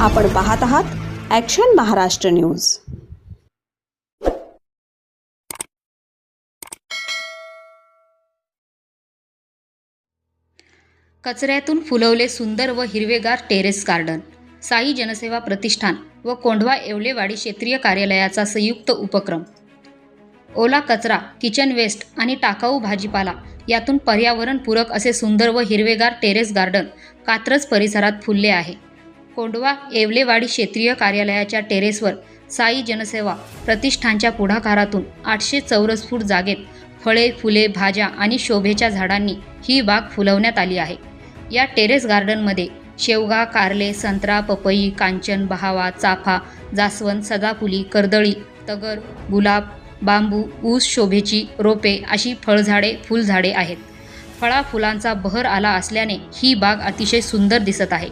आपण पाहत आहात ॲक्शन महाराष्ट्र न्यूज कचऱ्यातून फुलवले सुंदर व हिरवेगार टेरेस गार्डन साई जनसेवा प्रतिष्ठान व कोंढवा येवलेवाडी क्षेत्रीय कार्यालयाचा संयुक्त उपक्रम. ओला कचरा किचन वेस्ट आणि टाकाऊ भाजीपाला यातून पर्यावरणपूरक असे सुंदर व हिरवेगार टेरेस गार्डन कात्रज परिसरात फुलले आहे. कोंडवा येवलेवाडी क्षेत्रीय कार्यालयाच्या टेरेसवर साई जनसेवा प्रतिष्ठानच्या पुढाकारातून आठशे चौरस फूट जागेत फळे फुले भाज्या आणि शोभेच्या झाडांनी ही बाग फुलवण्यात आली आहे. या टेरेस गार्डनमध्ये शेवगा कारले संत्रा पपई कांचन बहावा चाफा जास्वंद सदाफुली कर्दळी तगर गुलाब बांबू ऊस शोभेची रोपे अशी फळझाडे फुलझाडे आहेत. फळा फुलांचा बहर आला असल्याने ही बाग अतिशय सुंदर दिसत आहे.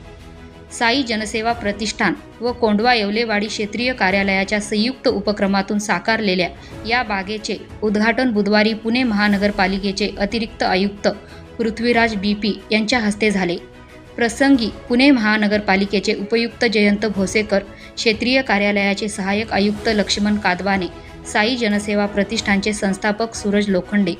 साई जनसेवा प्रतिष्ठान व कोंडवा येवलेवाडी क्षेत्रीय कार्यालयाच्या संयुक्त उपक्रमातून साकारलेल्या या बागेचे उद्घाटन बुधवारी पुणे महानगरपालिकेचे अतिरिक्त आयुक्त पृथ्वीराज बी पी यांच्या हस्ते झाले. प्रसंगी पुणे महानगरपालिकेचे उपयुक्त जयंत भोसेकर क्षेत्रीय कार्यालयाचे सहाय्यक आयुक्त लक्ष्मण कादवाने साई जनसेवा प्रतिष्ठानचे संस्थापक सूरज लोखंडे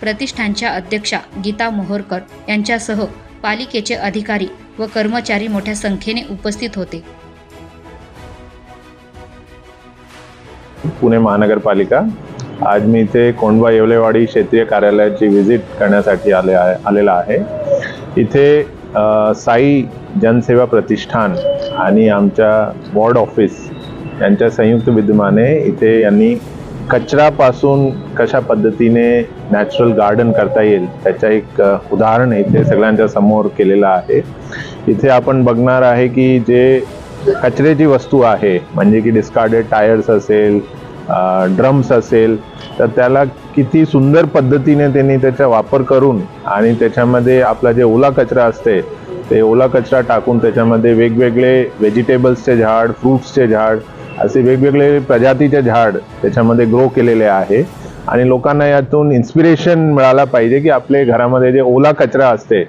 प्रतिष्ठानच्या अध्यक्षा गीता मोहरकर यांच्यासह पालिकेचे अधिकारी व कर्मचारी मोठ्या संख्येने उपस्थित होते. पुणे महानगरपालिका आज मी इथे कोंडबा येवलेवाडी क्षेत्रीय कार्यालयाची व्हिजिट करण्यासाठी आले आहे आलेला आहे. इथे साई जनसेवा प्रतिष्ठान आणि आमच्या वॉर्ड ऑफिस यांच्या संयुक्त विद्यमाने इथे यांनी कचरापासून कशा पद्धतीने नॅचरल गार्डन करता येईल त्याचं एक उदाहरण इथे सगळ्यांच्या समोर केलेलं आहे. इथे आपण बघणार आहे की जे कचऱ्याची वस्तू आहे म्हणजे की डिस्कार्डेड टायर्स असेल ड्रम्स असेल तर त्याला किती सुंदर पद्धतीने त्यांनी त्याचा वापर करून आणि त्याच्यामध्ये आपला जे ओला कचरा असते ते ओला कचरा टाकून त्याच्यामध्ये वेगवेगळे व्हेजिटेबल्सचे झाड फ्रूट्सचे झाड असे वेगवेगळे प्रजातीचे झाड त्याच्यामध्ये ग्रो केलेले आहे. आणि लोकांना यातून इन्स्पिरेशन मिळाला पाहिजे की आपले घरामध्ये जे ओला कचरा असते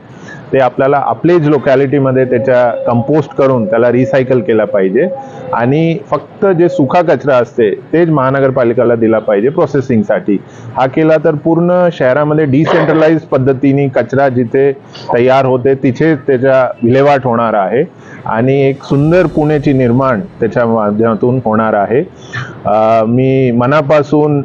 ते आपल्याला आपलेच लोकॅलिटीमध्ये त्याच्या कंपोस्ट करून त्याला रिसायकल केला पाहिजे. आणि फक्त जे सुका कचरा असते तेच महानगरपालिकेला दिला पाहिजे प्रोसेसिंगसाठी हा केला तर पूर्ण शहरामध्ये डिसेंट्रलाइज पद्धतीने कचरा जिथे तयार होते तिथेच त्याच्या विल्हेवाट होणार आहे. आणि एक सुंदर पुण्याची निर्माण त्याच्या माध्यमातून होणार आहे. मी मनापासून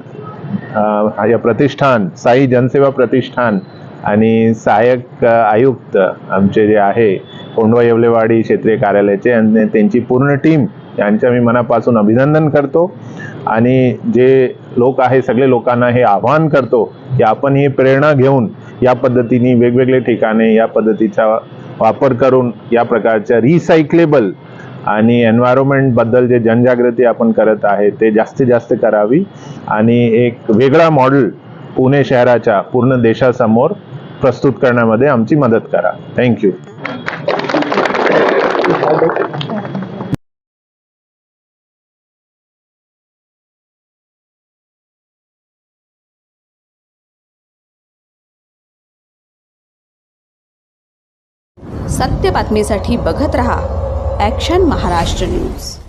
या प्रतिष्ठान साई जनसेवा प्रतिष्ठान आणि सहाय्यक आयुक्त आमचे जे आहे कोंडवा येवलेवाडी क्षेत्रीय कार्यालयाचे आणि त्यांची पूर्ण टीम यांच्या मी मनापासून अभिनंदन करतो. आणि जे लोक आहे सगळे लोकांना हे आव्हान करतो की आपण ही प्रेरणा घेऊन या पद्धतीने वेगवेगळे ठिकाणे या पद्धतीचा वापर करून या प्रकारच्या रिसायकलेबल आणि एन्व्हायरमेंटबद्दल जे जनजागृती आपण करत आहे ते जास्तीत जास्त करावी. आणि एक वेगळा मॉडेल पुणे शहराच्या पूर्ण देशासमोर प्रस्तुत करण्यामध्ये आमची मदत करा. थँक्यू सत्य बातमीसाठी बघत रहा ॲक्शन महाराष्ट्र न्यूज